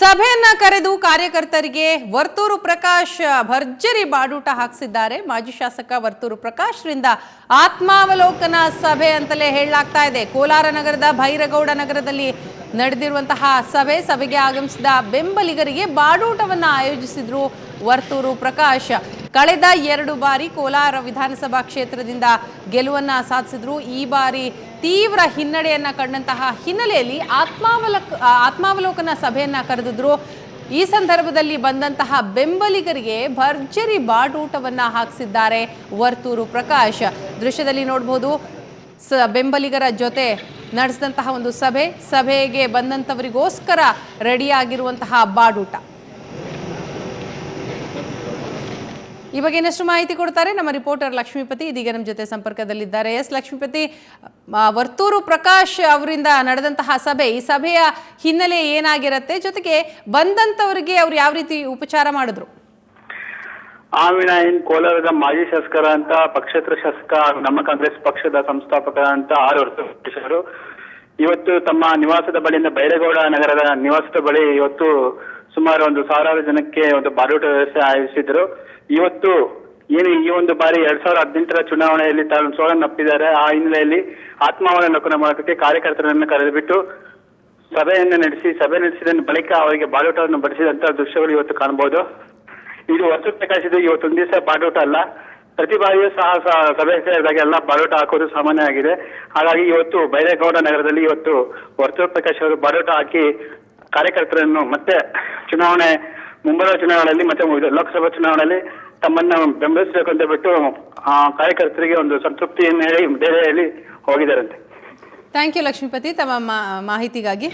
ಸಭೆಯನ್ನ ಕರೆದು ಕಾರ್ಯಕರ್ತರಿಗೆ ವರ್ತೂರು ಪ್ರಕಾಶ್ ಭರ್ಜರಿ ಬಾಡೂಟ ಹಾಕ್ಸಿದ್ದಾರೆ. ಮಾಜಿ ಶಾಸಕ ವರ್ತೂರು ಪ್ರಕಾಶ್ರಿಂದ ಆತ್ಮಾವಲೋಕನ ಸಭೆ ಅಂತಲೇ ಹೇಳಲಾಗ್ತಾ ಇದೆ. ಕೋಲಾರ ನಗರದ ಭೈರಗೌಡ ನಗರದಲ್ಲಿ ನಡೆದಿರುವಂತಹ ಸಭೆ, ಸಭೆಗೆ ಆಗಮಿಸಿದ ಬೆಂಬಲಿಗರಿಗೆ ಬಾಡೂಟವನ್ನ ಆಯೋಜಿಸಿದ್ರು ವರ್ತೂರು ಪ್ರಕಾಶ್. ಕಳೆದ ಎರಡು ಬಾರಿ ಕೋಲಾರ ವಿಧಾನಸಭಾ ಕ್ಷೇತ್ರದಿಂದ ಗೆಲುವನ್ನ ಸಾಧಿಸಿದ್ರು. ಈ ಬಾರಿ ತೀವ್ರ ಹಿನ್ನಡೆಯನ್ನ ಕಂಡಂತಹ ಹಿನ್ನೆಲೆಯಲ್ಲಿ ಆತ್ಮಾವಲಕ, ಆತ್ಮಾವಲೋಕನ ಸಭೆಯನ್ನು ಕರೆದಿದ್ರು. ಈ ಸಂದರ್ಭದಲ್ಲಿ ಬಂದಂತಹ ಬೆಂಬಲಿಗರಿಗೆ ಭರ್ಜರಿ ಬಾಡೂಟವನ್ನ ಹಾಕಿಸಿದ್ದಾರೆ ವರ್ತೂರು ಪ್ರಕಾಶ್. ದೃಶ್ಯದಲ್ಲಿ ನೋಡಬಹುದು ಸ, ಬೆಂಬಲಿಗರ ಜೊತೆ ನಡೆಸಿದಂತಹ ಒಂದು ಸಭೆ, ಸಭೆಗೆ ಬಂದಂಥವರಿಗೋಸ್ಕರ ರೆಡಿಯಾಗಿರುವಂತಹ ಬಾಡೂಟ. ಈ ಬಗ್ಗೆ ಇನ್ನಷ್ಟು ಮಾಹಿತಿ ಕೊಡ್ತಾರೆ ನಮ್ಮ ರಿಪೋರ್ಟರ್ ಲಕ್ಷ್ಮೀಪತಿ ಇದೀಗ ನಮ್ಮ ಜೊತೆ ಸಂಪರ್ಕದಲ್ಲಿದ್ದಾರೆ. ಎಸ್, ಲಕ್ಷ್ಮೀಪತಿ ವರ್ತೂರು ಪ್ರಕಾಶ್ ಅವರಿಂದ ನಡೆದಂತಹ ಸಭೆ, ಈ ಸಭೆಯ ಹಿನ್ನೆಲೆ ಏನಾಗಿರುತ್ತೆ? ಜೊತೆಗೆ ಬಂದಂತವರಿಗೆ ಅವ್ರು ಯಾವ ರೀತಿ ಉಪಚಾರ ಮಾಡಿದ್ರು? ಆವಿನ ಏನ್ ಕೋಲಾರದ ಮಾಜಿ ಶಾಸಕರ ಅಂತ, ಪಕ್ಷೇತರ ಶಾಸಕ, ನಮ್ಮ ಕಾಂಗ್ರೆಸ್ ಪಕ್ಷದ ಸಂಸ್ಥಾಪಕ ಅಂತ ಆರ್ ಅವರು ಇವತ್ತು ತಮ್ಮ ನಿವಾಸದ ಬಳಿಯಿಂದ ಬೈರೇಗೌಡ ನಗರದ ನಿವಾಸದ ಬಳಿ ಇವತ್ತು ಸುಮಾರು ಒಂದು ಸಾವಿರಾರು ಜನಕ್ಕೆ ಒಂದು ಬಾಡೂಟ ವ್ಯವಸ್ಥೆ ಆಯೋಜಿಸಿದ್ರು. ಇವತ್ತು ಏನು ಈ ಒಂದು ಬಾರಿ ಎರಡ್ ಸಾವಿರದ ಹದಿನೆಂಟರ ಚುನಾವಣೆಯಲ್ಲಿ ತಾನು ಸೋಲನ್ನಪ್ಪಿದ್ದಾರೆ ಆ ಹಿನ್ನೆಲೆಯಲ್ಲಿ ಆತ್ಮಾವಲೋಕನ ಮೂಲಕಕ್ಕೆ ಕಾರ್ಯಕರ್ತರನ್ನು ಕರೆದುಬಿಟ್ಟು ಸಭೆಯನ್ನು ನಡೆಸಿ, ಸಭೆ ನಡೆಸಿದ ಬಳಿಕ ಅವರಿಗೆ ಬಾಡೂಟವನ್ನು ಬಡಿಸಿದಂತಹ ದೃಶ್ಯಗಳು ಇವತ್ತು ಕಾಣಬಹುದು. ಇದು ವರ್ಷ ಪ್ರಕಾಶಿದ್ದು ಇವತ್ತೊಂದು ದಿವಸ ಬಾಡೂಟ ಅಲ್ಲ. ಪ್ರತಿ ಬಾರಿಯೂ ಸಹ ಸಭೆ ಸಭೆ ಸೇರಿದಾಗೆಲ್ಲ ಬಾಡೂಟ ಹಾಕೋದು ಸಾಮಾನ್ಯ ಆಗಿದೆ ಹಾಗಾಗಿ ಇವತ್ತು ಬೈರೇಗೌಡ ನಗರದಲ್ಲಿ ಇವತ್ತು ವರ್ತೂರ್ ಪ್ರಕಾಶ್ ಅವರು ಬಾಡೂಟ ಹಾಕಿ ಕಾರ್ಯಕರ್ತರನ್ನು ಮತ್ತೆ ಚುನಾವಣೆ, ಮುಂಬರುವ ಚುನಾವಣೆಯಲ್ಲಿ ಮತ್ತೆ ಲೋಕಸಭಾ ಚುನಾವಣೆಯಲ್ಲಿ ತಮ್ಮನ್ನ ಬೆಂಬಲಿಸಬೇಕು ಅಂತ ಬಿಟ್ಟು ಕಾರ್ಯಕರ್ತರಿಗೆ ಒಂದು ಸಂತೃಪ್ತಿಯನ್ನು ಹೇಳಿ ಬೇರೆ ಹೇಳಿ ಹೋಗಿದ್ದಾರಂತೆ. Thank you Lakshmipathi. ತಮ್ಮ ಮಾಹಿತಿಗಾಗಿ.